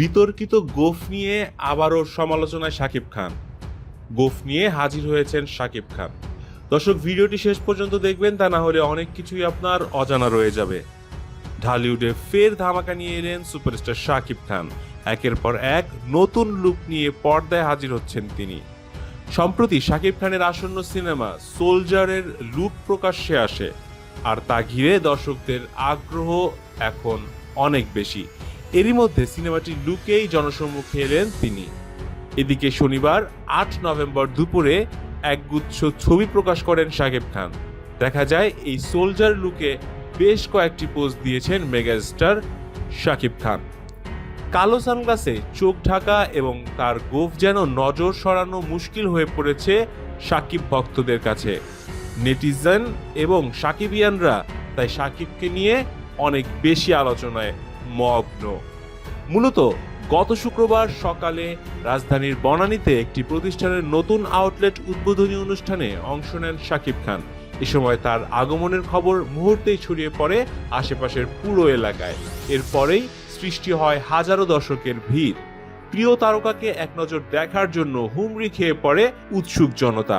বিতর্কিত গোফ নিয়ে আবারও সমালোচনায় শাকিব খান। গোফ নিয়ে হাজির হয়েছেন শাকিব খান। দর্শক, ভিডিওটি শেষ পর্যন্ত দেখবেন, তা না হলে অনেক কিছুই আপনার অজানা রয়ে যাবে। ঢালিউডে ফের ধামাকা নিয়ে এলেন সুপারস্টার শাকিব খান। একের পর এক নতুন লুক নিয়ে পর্দায় হাজির হচ্ছেন তিনি। সম্প্রতি শাকিব খানের আসন্ন সিনেমা সোলজারের লুক প্রকাশ্যে আসে। আর তা ঘিরে দর্শকদের আগ্রহ এখন অনেক বেশি। এরই মধ্যে সিনেমাটির লুকেই জনসম্মুখে এলেন তিনি। এদিকে শনিবার, আট নভেম্বর দুপুরে একগুচ্ছ ছবি প্রকাশ করেন শাকিব খান। দেখা যায়, এই সোলজার লুকে বেশ কয়েকটি পোস্ট দিয়েছেন মেগাস্টার শাকিব খান। কালো সানগ্লাসে চোখ ঢাকা এবং তার গোফ যেন নজর সরানো মুশকিল হয়ে পড়েছে সাকিব ভক্তদের কাছে। নেটিজেন এবং সাকিবিয়ানরা তাই সাকিবকে নিয়ে অনেক বেশি আলোচনায় মগ্ন। মূলত গত শুক্রবার সকালে রাজধানীর বনানীতে একটি প্রতিষ্ঠানের নতুন আউটলেট উদ্বোধনী অনুষ্ঠানে অংশ নেন শাকিব খান। এ সময় তার আগমনের খবর মুহূর্তেই ছড়িয়ে পড়ে আশেপাশের পুরো এলাকায়। এরপরেই সৃষ্টি হয় হাজারো দর্শকের ভিড়। প্রিয় তারকাকে এক নজর দেখার জন্য হুমড়ি খেয়ে পড়ে উৎসুক জনতা।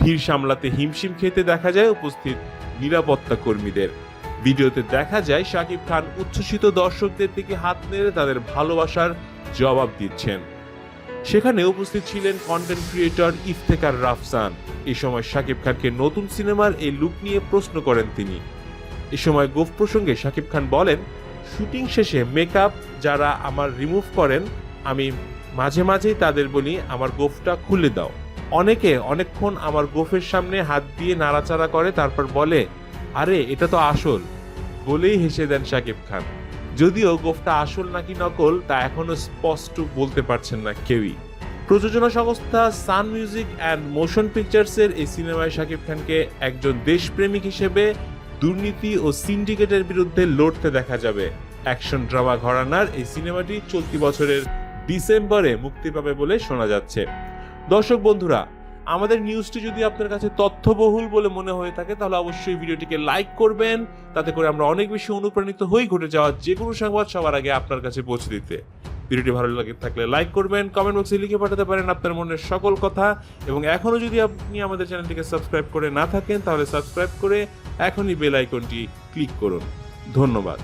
ভিড় সামলাতে হিমশিম খেতে দেখা যায় উপস্থিত নিরাপত্তা কর্মীদের। ভিডিওতে দেখা যায় শাকিব খান উচ্ছ্বসিত দর্শকদের দিকে হাত নেড়ে তাদের ভালোবাসার জবাব দিচ্ছেন। সেখানে উপস্থিত ছিলেন কন্টেন্ট ক্রিয়েটর ইফতেকার রাফসান। এ সময় শাকিব খানকে নতুন সিনেমার এই লুক নিয়ে প্রশ্ন করেন তিনি। এ সময় গোফ প্রসঙ্গে শাকিব খান বলেন শুটিং শেষে মেকআপ যারা আমার রিমুভ করেন, আমি মাঝে মাঝেই তাদের বলি, আমার গোফটা খুলে দাও। অনেকে অনেকক্ষণ আমার গোফের সামনে হাত দিয়ে নাড়াচাড়া করে, তারপর বলে আরে, এটা তো আসল। বলেই হেসে দেন শাকিব খান। যদিও গোফটা আসল নাকি নকল, তা এখনও স্পষ্ট বলতে পারছেন না কেউই। প্রযোজনা সংস্থা সান মিউজিক অ্যান্ড মোশন পিকচার্সের এই সিনেমায় শাকিব খানকে একজন দেশপ্রেমিক হিসেবে দুর্নীতি ও সিন্ডিকেটের বিরুদ্ধে লড়তে দেখা যাবে। অ্যাকশন ড্রামা ঘরানার এই সিনেমাটি চলতি বছরের ডিসেম্বরে মুক্তি পাবে বলে শোনা যাচ্ছে। দর্শক বন্ধুরা আমাদের নিউজটি যদি আপনার কাছে তথ্যবহুল বলে মনে হয়ে থাকে, তাহলে অবশ্যই ভিডিওটিকে লাইক করবেন। তাতে করে আমরা অনেক বেশি অনুপ্রাণিত হই ঘটে যাওয়া যে কোনো সংবাদ সবার আগে আপনার কাছে পৌঁছে দিতে। ভিডিওটি ভালো লাগে থাকলে লাইক করবেন কমেন্ট বক্সে লিখে পাঠাতে পারেন আপনার মনের সকল কথা। এবং এখনও যদি আপনি আমাদের চ্যানেলটিকে সাবস্ক্রাইব করে না থাকেন, তাহলে সাবস্ক্রাইব করে এখনই বেল আইকনটি ক্লিক করুন। ধন্যবাদ।